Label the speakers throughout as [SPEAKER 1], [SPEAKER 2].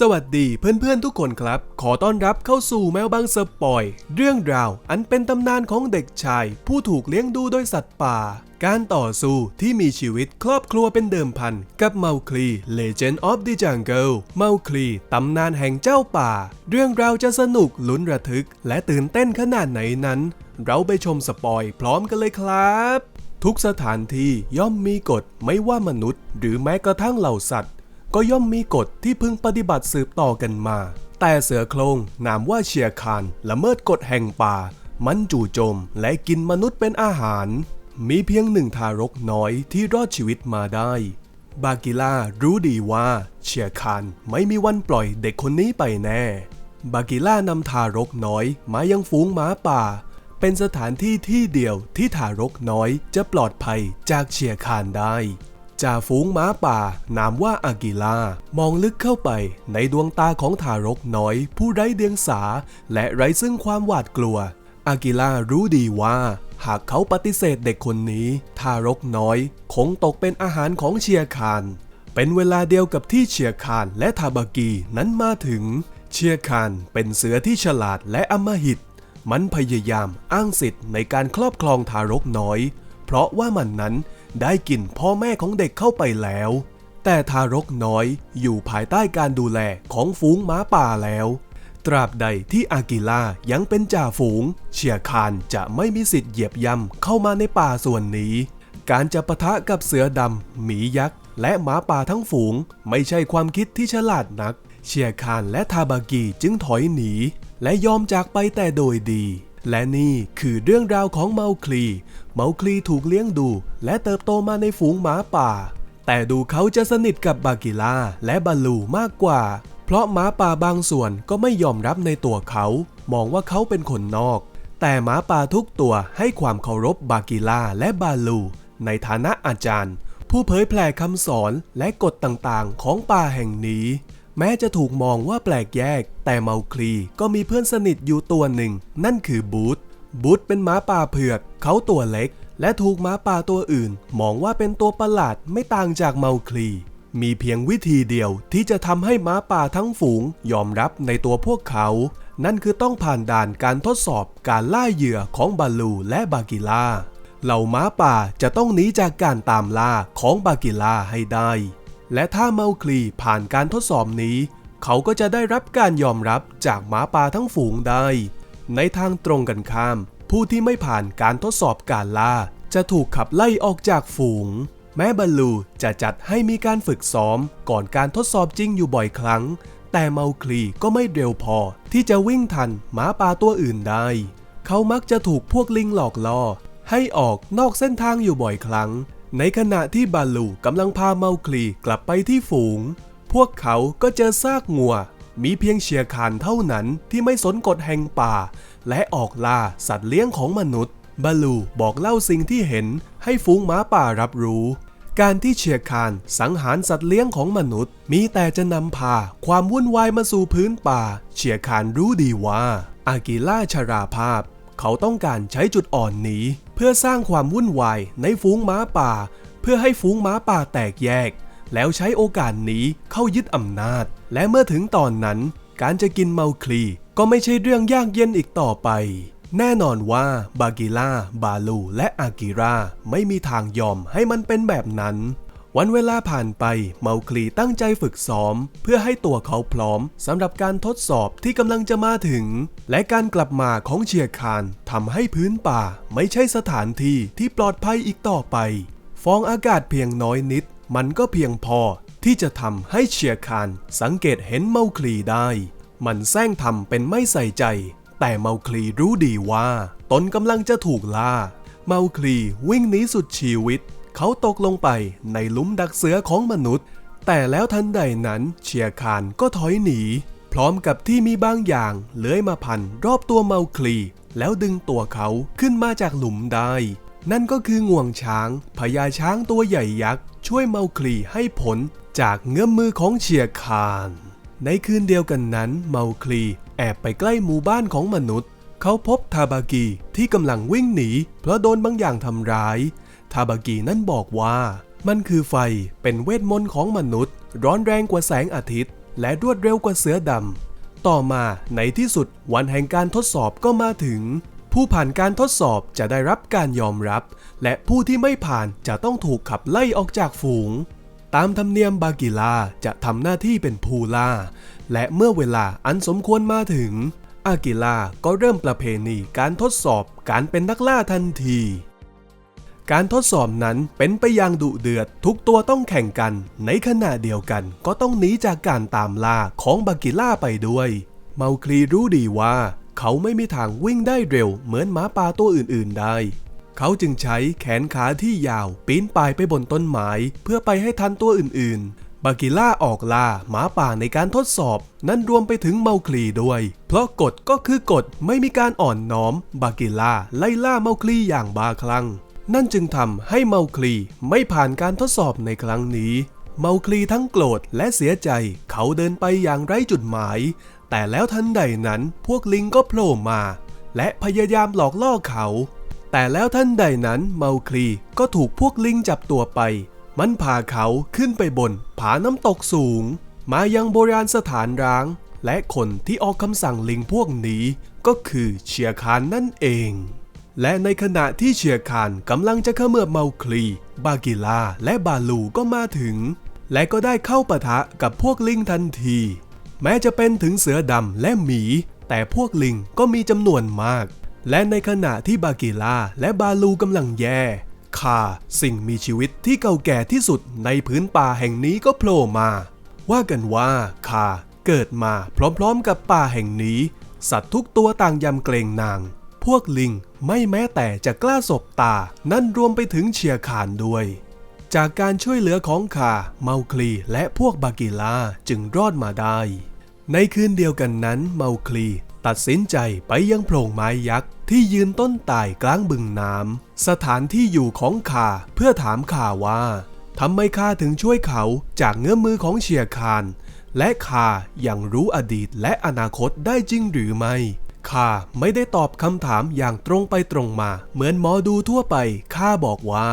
[SPEAKER 1] สวัสดีเพื่อนๆทุกคนครับ ขอต้อนรับเข้าสู่แมวบางสปอย เรื่องราวอันเป็นตำนานของเด็กชาย ผู้ถูกเลี้ยงดูโดยสัตว์ป่า การต่อสู้ที่มีชีวิตครอบครัวเป็นเดิมพัน กับเมาคลี Legend of the Jungle เมาคลีตำนานแห่งเจ้าป่า เรื่องราวจะสนุกลุ้นระทึก และตื่นเต้นขนาดไหนนั้น เราไปชมสปอยพร้อมกันเลยครับ ทุกสถานที่ย่อมมีกฎไม่ว่ามนุษย์ หรือแม้กระทั่งเหล่าสัตว์ ก็ย่อมมีกฎที่พึงปฏิบัติสืบต่อกันมา แต่เสือโครง นามว่าเชียคานละเมิดกฎแห่งป่า มันจู่โจมและกินมนุษย์เป็นอาหาร มีเพียงหนึ่งทารกน้อยที่รอดชีวิตมาได้ บากิล่ารู้ดีว่าเชียคานไม่มีวันปล่อยเด็กคนนี้ไปแน่ บากิล่านำทารกน้อยมายังฝูงหมาป่า เป็นสถานที่ที่เดียวที่ทารกน้อยจะปลอดภัยจากเชียคานได้ จ่าฝูงม้าป่า นามว่าอากิลามองลึกเข้าไปในดวงตาของทารกน้อย ผู้ไร้เดียงสา และไร้ซึ่งความหวาดกลัว อากิล่ารู้ดีว่า หากเขาปฏิเสธเด็กคนนี้ ทารกน้อย คงตกเป็นอาหารของเชียคาน เป็นเวลาเดียวกับที่เชียคานและทาบากีนั้นมาถึง เชียคานเป็นเสือที่ฉลาดและอำมหิต มันพยายามอ้างสิทธิ์ในการครอบครองทารกน้อย เพราะว่ามันนั้น ได้กินพ่อแม่ของเด็กเข้าไปแล้ว แต่ทารกน้อยอยู่ภายใต้การดูแลของฝูงม้าป่าแล้ว ตราบใดที่อากิล่ายังเป็นจ่าฝูง เชียร์คานจะไม่มีสิทธิ์เหยียบย่ำเข้ามาในป่าส่วนนี้ การจะปะทะกับเสือดำหมียักษ์และหมาป่าทั้งฝูง ไม่ใช่ความคิดที่ฉลาดนัก เชียร์คานและทาบากิจึงถอยหนี และยอมจากไปแต่โดยดี และนี่คือเรื่องราวของเมาคลี เมาคลีถูกเลี้ยงดู และเติบโตมาในฝูงหมาป่า แต่ดูเขาจะสนิทกับบากิล่าและบาลูมากกว่า เพราะหมาป่าบางส่วนก็ไม่ยอมรับในตัวเขา มองว่าเขาเป็นคนนอก แต่หมาป่าทุกตัวให้ความเคารพบากิล่าและบาลู ในฐานะอาจารย์ ผู้เผยแผ่คำสอนและกฎต่างๆ ของป่าแห่งนี้ แม้จะถูกมองว่าแปลกแยก แต่เมาคลีก็มีเพื่อนสนิทอยู่ตัวหนึ่ง นั่นคือบูธบูธเป็นหมาป่าเผือก เขาตัวเล็ก และถูกหมาป่าตัวอื่น มองว่าเป็นตัวประหลาดไม่ต่างจากเมาคลี มีเพียงวิธีเดียวที่จะทำให้หมาป่าทั้งฝูง ยอมรับในตัวพวกเขา นั่นคือต้องผ่านด่านการทดสอบการล่าเหยื่อของบาลูและบากิล่าเหล่าม้าป่าจะต้องหนีจากการตามล่าของบากิล่าให้ได้ และถ้าเมาคลีผ่านการทดสอบนี้ เขาก็จะได้รับการยอมรับจากหมาป่าทั้งฝูงได้ ในทางตรงกันข้าม ผู้ที่ไม่ผ่านการทดสอบการล่า จะถูกขับไล่ออกจากฝูง แม้บาลูจะจัดให้มีการฝึกซ้อมก่อนการทดสอบจริงอยู่บ่อยครั้ง แต่เมาคลีก็ไม่เร็วพอที่จะวิ่งทันหมาป่าตัวอื่นได้ เขามักจะถูกพวกลิงหลอกล่อให้ออกนอกเส้นทางอยู่บ่อยครั้ง ในขณะที่บาลูกำลังพาเมาคลีกลับไปที่ฝูง พวกเขาก็เจอซากงัว มีเพียงเชียร์คานเท่านั้นที่ไม่สนกฎแห่งป่า และออกล่าสัตว์เลี้ยงของมนุษย์ บาลูบอกเล่าสิ่งที่เห็นให้ฝูงหมาป่ารับรู้ การที่เชียร์คานสังหารสัตว์เลี้ยงของมนุษย์ มีแต่จะนำพาความวุ่นวายมาสู่พื้นป่า เชียร์คานรู้ดีว่า อากิล่าชราภาพ เขาต้องการใช้จุดอ่อนนี้ เพื่อสร้างความวุ่นวายในฝูงม้าป่า เพื่อให้ฝูงม้าป่าแตกแยก แล้วใช้โอกาสนี้เข้ายึดอำนาจ และเมื่อถึงตอนนั้น การจะกินเมาคลีก็ไม่ใช่เรื่องยากเย็นอีกต่อไป แน่นอนว่าบากิล่า บาลู และอากิราไม่มีทางยอมให้มันเป็นแบบนั้น วันเวลาผ่านไปเมาคลีตั้งใจฝึกซ้อม เพื่อให้ตัวเขาพร้อมสำหรับการทดสอบที่กำลังจะมาถึง และการกลับมาของเชียร์คานทำให้พื้นป่าไม่ใช่สถานที่ที่ปลอดภัยอีกต่อไป ฟองอากาศเพียงน้อยนิด มันก็เพียงพอที่จะทำให้เชียร์คานสังเกตเห็นเมาคลีได้ มันแซงทำเป็นไม่ใส่ใจ แต่เมาคลีรู้ดีว่า ตนกำลังจะถูกล่า เมาคลีวิ่งหนีสุดชีวิต เขาตกลงไปในหลุมดักเสือของมนุษย์ แต่แล้วทันใดนั้นเชียร์คานก็ถอยหนี พร้อมกับที่มีบางอย่างเลื้อยมาพันรอบตัวเมาคลี แล้วดึงตัวเขาขึ้นมาจากหลุมได้ นั่นก็คือง่วงช้างพญาช้างตัวใหญ่ยักษ์ช่วยเมาคลีให้ผลจากเงื้อมมือของเชียร์คาน ในคืนเดียวกันนั้นเมาคลีแอบไปใกล้หมู่บ้านของมนุษย์ เขาพบทาบากิที่กำลังวิ่งหนีเพราะโดนบางอย่างทำร้าย ทาบากินั่นบอกว่า มันคือไฟเป็นเวทมนต์ของมนุษย์ ร้อนแรงกว่าแสงอาทิตย์ และรวดเร็วกว่าเสือดำ ต่อมาในที่สุดวันแห่งการทดสอบก็มาถึง ผู้ผ่านการทดสอบจะได้รับการยอมรับ และผู้ที่ไม่ผ่านจะต้องถูกขับไล่ออกจากฝูง ตามธรรมเนียมบากิลาจะทำหน้าที่เป็นผู้ล่า และเมื่อเวลาอันสมควรมาถึงอากิลาก็เริ่มประเพณีการทดสอบการเป็นนักล่าทันที การทดสอบนั้นเป็นไปอย่างดุเดือด ทุกตัวต้องแข่งกัน ในขณะเดียวกันก็ต้องหนีจากการตามล่าของบากิล่าไปด้วย เมาคลีรู้ดีว่า เขาไม่มีทางวิ่งได้เร็วเหมือนหมาป่าตัวอื่นๆได้ เขาจึงใช้แขนขาที่ยาว ปีนป่ายไปบนต้นไม้เพื่อไปให้ทันตัวอื่นๆ บากิล่าออกล่าหมาป่าในการทดสอบ นั้นรวมไปถึงเมาคลีด้วย เพราะกฎก็คือกฎไม่มีการอ่อนน้อม บากิล่าไล่ล่าเมาคลีอย่างบาคลั่ง นั่นจึงทำให้เมาคลีไม่ผ่านการทดสอบในครั้งนี้ เมาคลีทั้งโกรธและเสียใจเขาเดินไปอย่างไร้จุดหมาย แต่แล้วทันใดนั้นพวกลิงก็โผล่มา และพยายามหลอกล่อเขา แต่แล้วท่านใดนั้นเมาคลีก็ถูกพวกลิงจับตัวไป มันพาเขาขึ้นไปบนผาน้ำตกสูง มายังโบราณสถานร้าง และคนที่ออกคำสั่งลิงพวกนี้ก็คือเชียร์คานนั่นเอง และในขณะที่เชียร์คานกำลังจะเขมือบเมาคลี บากิลาและบาลูก็มาถึง และก็ได้เข้าปะทะกับพวกลิงทันที แม้จะเป็นถึงเสือดำและหมี แต่พวกลิงก็มีจำนวนมาก และในขณะที่บากิลาและบาลูกำลังแย่คาสิ่งมีชีวิตที่เก่าแก่ที่สุดในพื้นป่าแห่งนี้ก็โผล่มา ว่ากันว่าคาเกิดมาพร้อมๆกับป่าแห่งนี้ สัตว์ทุกตัวต่างยำเกรงนาง พวกลิงไม่แม้แต่จะกล้าสบตา นั่นรวมไปถึงเชียร์คานด้วย จากการช่วยเหลือของคาเมาคลีและพวกบากิลาจึงรอดมาได้ ในคืนเดียวกันนั้นเมาคลีตัดสินใจไปยังโพรงไม้ยักษ์ที่ยืนต้นตายกลางบึงน้ำสถานที่อยู่ของข้าเพื่อถามข้าว่าทำไมข้าถึงช่วยเขาจากเงื้อมือของเชียร์คาน และข้ายังรู้อดีตและอนาคตได้จริงหรือไม่ ข้าไม่ได้ตอบคำถามอย่างตรงไปตรงมา เหมือนหมอดูทั่วไปข้าบอกว่า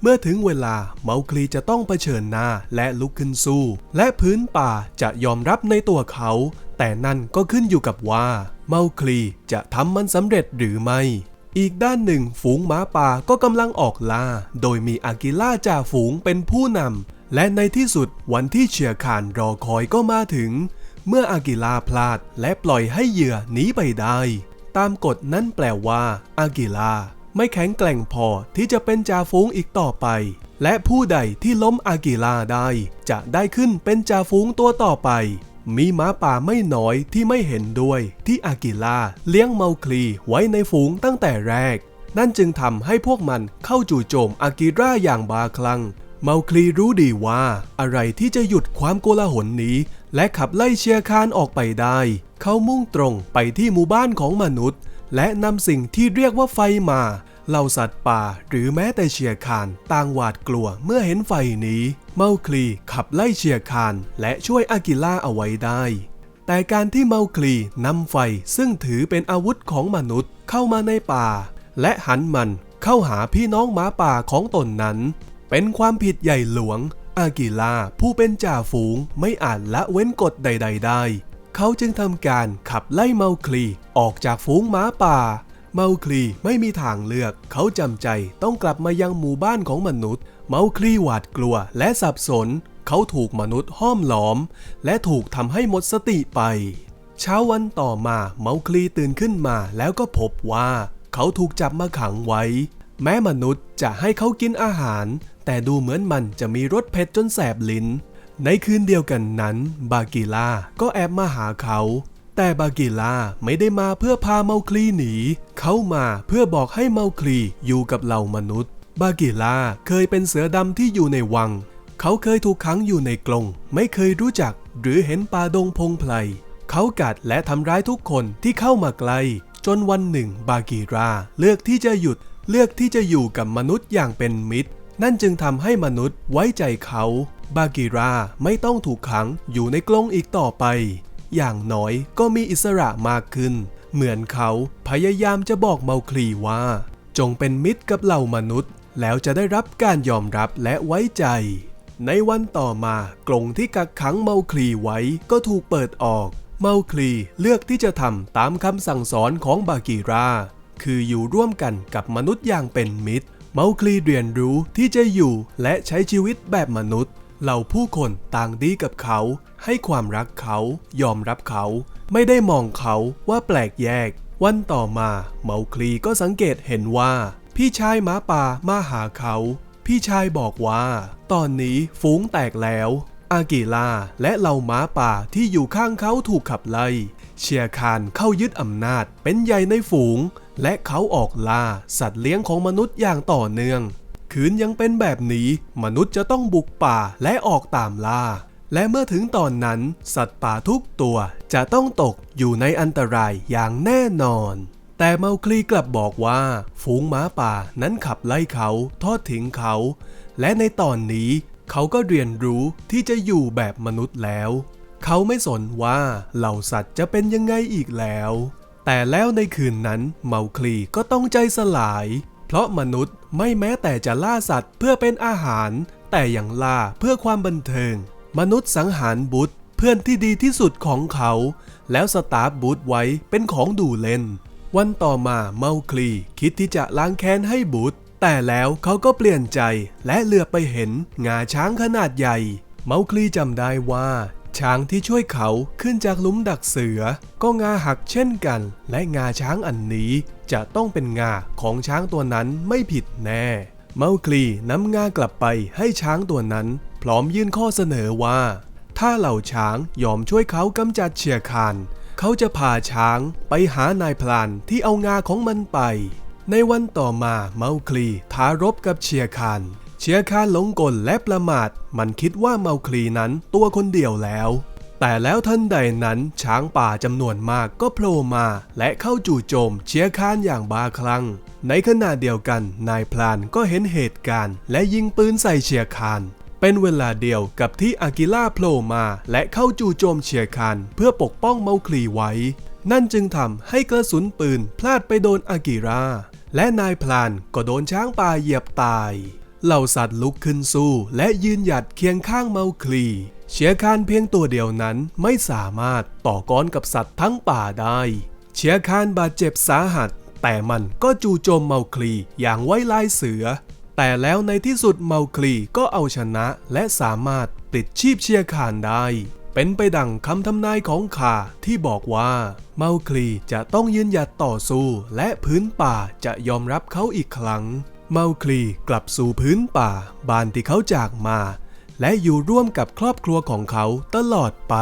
[SPEAKER 1] เมื่อถึงเวลาเมาคลีจะต้องเผชิญหน้าและลุกขึ้นสู้ และพื้นป่าจะยอมรับในตัวเขา แต่นั่นก็ขึ้นอยู่กับว่า เมาคลีจะทำมันสำเร็จหรือไม่ อีกด้านหนึ่งฝูงหมาป่าก็กำลังออกล่า โดยมีอากิล่าจ่าฝูงเป็นผู้นำและในที่สุดวันที่เชียร์คานรอคอยก็มาถึง เมื่ออากิล่าพลาดและปล่อยให้เหยื่อหนีไปได้ ตามกฎนั้นแปลว่า อากิล่าไม่แข็งแกร่งพอที่จะเป็นจ่าฝูงอีกต่อไป และผู้ใดที่ล้มอากิล่าได้ จะได้ขึ้นเป็นจ่าฝูงตัวต่อไป มีหมาป่าไม่น้อยที่ไม่เห็นด้วย ที่อากิล่าเลี้ยงเมาคลีไว้ในฝูงตั้งแต่แรก นั่นจึงทำให้พวกมันเข้าจู่โจมอากิร่าอย่างบาคลั่ง เมาคลีรู้ดีว่าอะไรที่จะหยุดความโกลาหลนี้ และขับไล่เชียร์คานออกไปได้ เขามุ่งตรงไปที่หมู่บ้านของมนุษย์ และนำสิ่งที่เรียกว่าไฟมาเหล่าสัตว์ป่าหรือแม้แต่เชียร์คานต่างหวาดกลัวเมื่อเห็นไฟนี้ เมาคลีขับไล่เชียร์คานและช่วยอากิล่าเอาไว้ได้ แต่การที่เมาคลีนำไฟซึ่งถือเป็นอาวุธของมนุษย์เข้ามาในป่า และหันมันเข้าหาพี่น้องหมาป่าของตนนั้น เป็นความผิดใหญ่หลวง อากิลาผู้เป็นจ่าฝูงไม่อาจละเว้นกฎใด ๆ ได้ เขาจึงทำการขับไล่เมาคลีออกจากฝูงหมาป่า เมาคลีไม่มีทางเลือก เขาจำใจต้องกลับมายังหมู่บ้านของมนุษย์ เมาคลีหวาดกลัวและสับสน เขาถูกมนุษย์ห้อมล้อม และถูกทำให้หมดสติไป เช้าวันต่อมาเมาคลีตื่นขึ้นมาแล้วก็พบว่า เขาถูกจับมาขังไว้ แม้มนุษย์จะให้เขากินอาหาร แต่ดูเหมือนมันจะมีรสเผ็ดจนแสบลิ้น ในคืนเดียวกันนั้น บากิล่าก็แอบมาหาเขา แต่บากิล่าไม่ได้มาเพื่อพาเมาคลีหนี เขามาเพื่อบอกให้เมาคลีอยู่กับเหล่ามนุษย์ บากิล่าเคยเป็นเสือดำที่อยู่ในวัง เขาเคยถูกขังอยู่ในกรงไม่เคยรู้จัก หรือเห็นป่าดงพงไพรเขากัดและทำร้ายทุกคนที่เข้ามาใกล้จนวันหนึ่ง บากิราเลือกที่จะหยุดเลือกที่จะอยู่กับมนุษย์อย่างเป็นมิตร นั่นจึงทำให้มนุษย์ไว้ใจเขา บากิราไม่ต้องถูกขังอยู่ในกรงอีกต่อไป อย่างน้อยก็มีอิสระมากขึ้น เหมือนเขาพยายามจะบอกเมาคลีว่า จงเป็นมิตรกับเหล่ามนุษย์ แล้วจะได้รับการยอมรับและไว้ใจ ในวันต่อมากรงที่กักขังเมาคลีไว้ก็ถูกเปิดออก เมาคลีเลือกที่จะทำตามคำสั่งสอนของบากีราคืออยู่ร่วมกันกับมนุษย์อย่างเป็นมิตร เมาคลีเรียนรู้ที่จะอยู่และใช้ชีวิตแบบมนุษย์ เหล่าผู้คนต่างดีกับเขา ให้ความรักเขายอมรับเขา ไม่ได้มองเขาว่าแปลกแยก วันต่อมาเมาคลีก็สังเกตเห็นว่า พี่ชายหมาป่ามาหาเขา พี่ชายบอกว่า ตอนนี้ฝูงแตกแล้ว อากิลาและเหล่าหมาป่าที่อยู่ข้างเขาถูกขับไล่เชียร์คานเข้ายึดอำนาจเป็นใหญ่ในฝูง และเขาออกล่าสัตว์เลี้ยงของมนุษย์อย่างต่อเนื่อง คืนยังเป็นแบบนี้มนุษย์จะต้องบุกป่าและออกตามล่า และเมื่อถึงตอนนั้น สัตว์ป่าทุกตัวจะต้องตกอยู่ในอันตรายอย่างแน่นอน แต่เมาคลีกลับบอกว่า ฝูงหม้าป่านั้นขับไล่เขาทอดทิ้งเขา และในตอนนี้เขาก็เรียนรู้ที่จะอยู่แบบมนุษย์แล้ว เขาไม่สนว่าเหล่าสัตว์จะเป็นยังไงอีกแล้ว แต่แล้วในคืนนั้นเมาคลีก็ต้องใจสลาย เพราะมนุษย์ไม่แม้แต่จะล่าสัตว์เพื่อเป็นอาหาร แต่ยังล่าเพื่อความบันเทิง มนุษย์สังหารบุตรเพื่อนที่ดีที่สุดของเขา แล้วสตาร์ฟบูธไว้เป็นของดูเล่น วันต่อมาเมาคลีคิดที่จะล้างแค้นให้บุตรแต่แล้วเขาก็เปลี่ยนใจและเหลือไปเห็นงาช้างขนาดใหญ่ เมาคลีจำได้ว่า ช้างที่ช่วยเขาขึ้นจากหลุมดักเสือ ก็งาหักเช่นกัน และงาช้างอันนี้จะต้องเป็นงาของช้างตัวนั้นไม่ผิดแน่ เมาคลีนำงากลับไปให้ช้างตัวนั้น พร้อมยื่นข้อเสนอว่า ถ้าเหล่าช้างยอมช่วยเขากำจัดเชียคานเขาจะพาช้างไปหานายพลานที่เอางาของมันไป ในวันต่อมาเมาคลีท้ารบกับเชียคาน เชียร์คานหลงกลและประมาท มันคิดว่าเมาคลีนั้นตัวคนเดียวแล้ว แต่แล้วทันใดนั้นช้างป่าจำนวนมากก็โผล่มา และเข้าจู่โจมเชียร์คานอย่างบาคลั่ง ในขณะเดียวกันนายพลานก็เห็นเหตุการณ์ และยิงปืนใส่เชียร์คานเป็นเวลาเดียวกับที่อากิล่าโผล่มา และเข้าจู่โจมเชียร์คานเพื่อปกป้องเมาคลีไว้ นั่นจึงทำให้กระสุนปืนพลาดไปโดนอากิราและนายพลานก็โดนช้างป่าเหยียบตาย เหล่าสัตว์ลุกขึ้นสู้ และยืนหยัดเคียงข้างเมาคลี เชียคานเพียงตัวเดียวนั้นไม่สามารถต่อกรกับสัตว์ทั้งป่าได้ เชียคานบาดเจ็บสาหัส แต่มันก็จู่โจมเมาคลีอย่างไว้ลายเสือ แต่แล้วในที่สุดเมาคลีก็เอาชนะและสามารถปลิดชีพเชียคานได้ เป็นไปดังคำทำนายของข้าที่บอกว่า เมาคลีจะต้องยืนหยัดต่อสู้ และพื้นป่าจะยอมรับเขาอีกครั้ง เมาคลีกลับสู่พื้นป่าบ้านที่เขาจากมา และอยู่ร่วมกับครอบครัวของเขาตลอดไป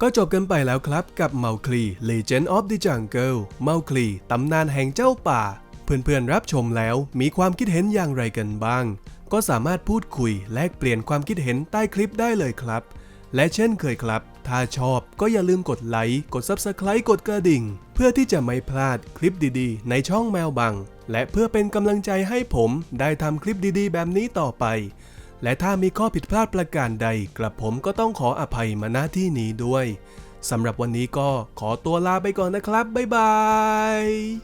[SPEAKER 1] ก็จบกันไปแล้วครับกับเมาคลี Legend of the Jungle เมาคลีตำนานแห่งเจ้าป่า เพื่อนๆรับชมแล้วมีความคิดเห็นอย่างไรกันบ้าง ก็สามารถพูดคุยแลกเปลี่ยนความคิดเห็นใต้คลิปได้เลยครับ และเช่นเคยครับ ถ้าชอบก็อย่าลืมกดไลค์กด Subscribe กดกระดิ่ง พื่อที่จะไม่พลาดคลิปดีๆ ในช่องแมวบัง และเพื่อเป็นกำลังใจให้ผมได้ทำคลิปดีๆ แบบนี้ต่อไป และถ้ามีข้อผิดพลาดประการใดกระผมก็ต้องขออภัยมาณที่นี้ด้วยสำหรับวันนี้ก็ขอตัวลาไปก่อนนะครับบ๊ายบาย